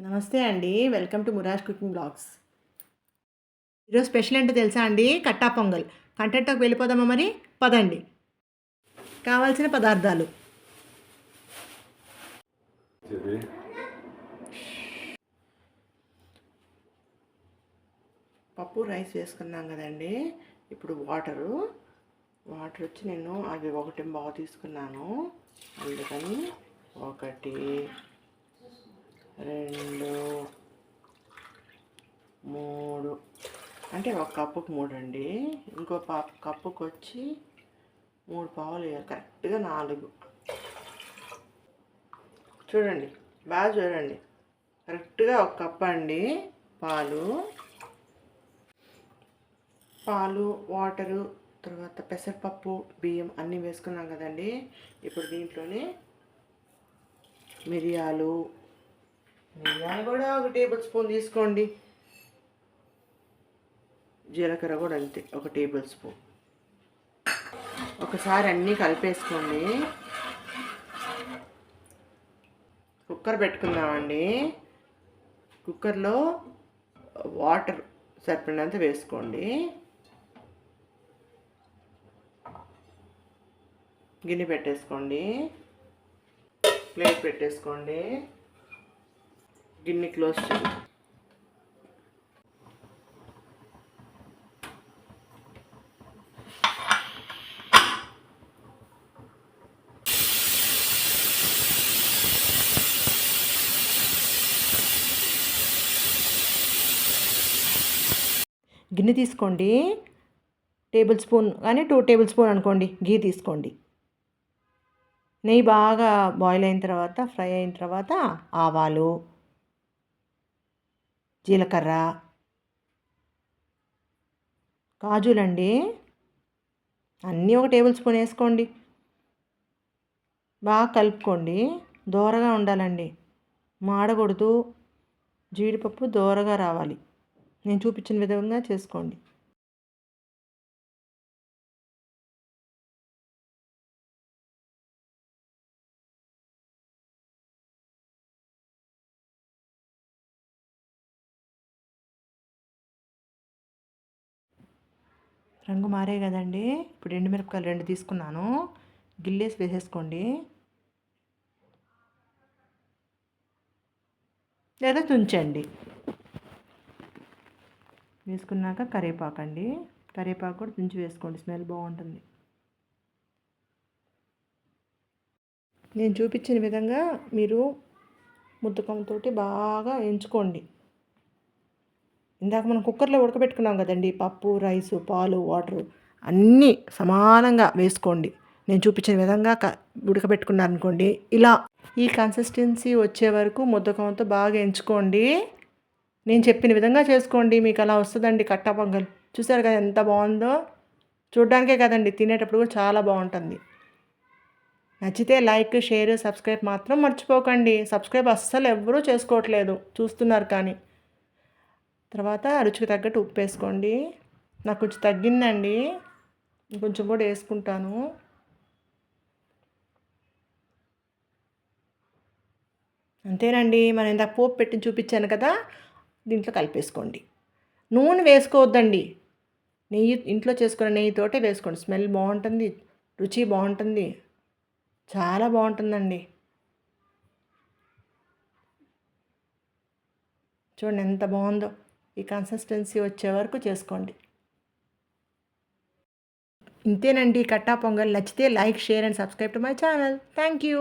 నమస్తే అండి. Welcome to Muraj cooking blogs. ఈరోజు స్పెషల్ ఏంటో తెలుసా అండి? కట్టా పొంగల్. కంటెంట్లోకి వెళ్ళిపోదామా మరి? పదండి. కావాల్సిన పదార్థాలు. పప్పు రైస్ వేసుకున్నాం కదండి. ఇప్పుడు వాటరు. వాటర్ వచ్చి నేను అవి ఒకటి బాగా తీసుకున్నాను. అందుకని ఒకటి రెండు మూడు. అంటే ఒక కప్పుకు మూడు అండి ఇంకో పా కప్పుకు వచ్చి మూడు పావులు వేయాలి. కరెక్ట్గా నాలుగు. చూడండి. బాగా చూడండి. కరెక్ట్గా ఒక కప్ అండి. పాలు. పాలు వాటరు తర్వాత పెసరపప్పు బియ్యం అన్నీ వేసుకున్నాం కదండి. ఇప్పుడు దీంట్లోనే మిరియాలు మిరియాలు కూడా ఒక టేబుల్ స్పూన్ తీసుకోండి. జీలకర్ర కూడా అంతే ఒక టేబుల్ స్పూన్. ఒకసారి అన్నీ కలిపేసుకోండి. కుక్కర్ పెట్టుకుందామండి. కుక్కర్లో వాటర్ సరిపడినంత వేసుకోండి. గిన్నె పెట్టేసుకోండి. ప్లేట్ పెట్టేసుకోండి. గిన్నె క్లోజ్ చేయండి గిన్నె తీసుకోండి. టేబుల్ స్పూన్ కానీ టూ టేబుల్ స్పూన్ అనుకోండి. గీ తీసుకోండి. నెయ్యి బాగా బాయిల్ అయిన తర్వాత ఫ్రై అయిన తర్వాత ఆవాలు జీలకర్ర. కాజులండి. అన్నీ ఒక టేబుల్ స్పూన్ వేసుకోండి. బాగా కలుపుకోండి. దోరగా ఉండాలండి. మాడకూడదు. జీడిపప్పు దోరగా రావాలి. నేను చూపించిన విధంగా చేసుకోండి. రంగు మారే కదండి. ఇప్పుడు ఎండుమిరపకాయలు రెండు తీసుకున్నాను. గిల్లేసి వేసేసుకోండి. లేదా తుంచండి. వేసుకున్నాక కరివేపాకు అండి. కరివేపాకు కూడా తుంచి వేసుకోండి. స్మెల్ బాగుంటుంది. నేను చూపించిన విధంగా మీరు ముద్దకంతో బాగా ఎంచుకోండి. ఇందాక మనం కుక్కర్లో ఉడకబెట్టుకున్నాం కదండి పప్పు రైసు పాలు వాటరు అన్నీ సమానంగా వేసుకోండి. నేను చూపించిన విధంగా క ఉడకబెట్టుకున్నారనుకోండి. ఇలా ఈ కన్సిస్టెన్సీ వచ్చే వరకు ముద్దకంతో బాగా ఎంచుకోండి. నేను చెప్పిన విధంగా చేసుకోండి. మీకు అలా వస్తుందండి కట్టా పొంగల్. చూసారు కదా ఎంత బాగుందో? చూడడానికే కదండి తినేటప్పుడు కూడా చాలా బాగుంటుంది. నచ్చితే లైక్ షేర్ సబ్స్క్రైబ్ మాత్రం మర్చిపోకండి. సబ్స్క్రైబ్ అస్సలు ఎవరూ చేసుకోవట్లేదు. చూస్తున్నారు కానీ. తర్వాత రుచికి తగ్గట్టు ఉప్పు వేసుకోండి. నాకు కొంచెం తగ్గిందండి. కొంచెం కూడా వేసుకుంటాను. అంతేనండి. మనం ఇందాక పోపు పెట్టి చూపించాను కదా దీంట్లో కలిపేసుకోండి. నూనె వేసుకోవద్దండి. నెయ్యి ఇంట్లో చేసుకున్న నెయ్యితోటే వేసుకోండి. స్మెల్ బాగుంటుంది రుచి బాగుంటుంది. చాలా బాగుంటుందండి. చూడండి ఎంత బాగుందో. ఈ కన్సిస్టెన్సీ వచ్చే వరకు చేసుకోండి. ఇంతేనండి కట్టా పొంగల్. నచ్చితే like share and subscribe to my channel thank you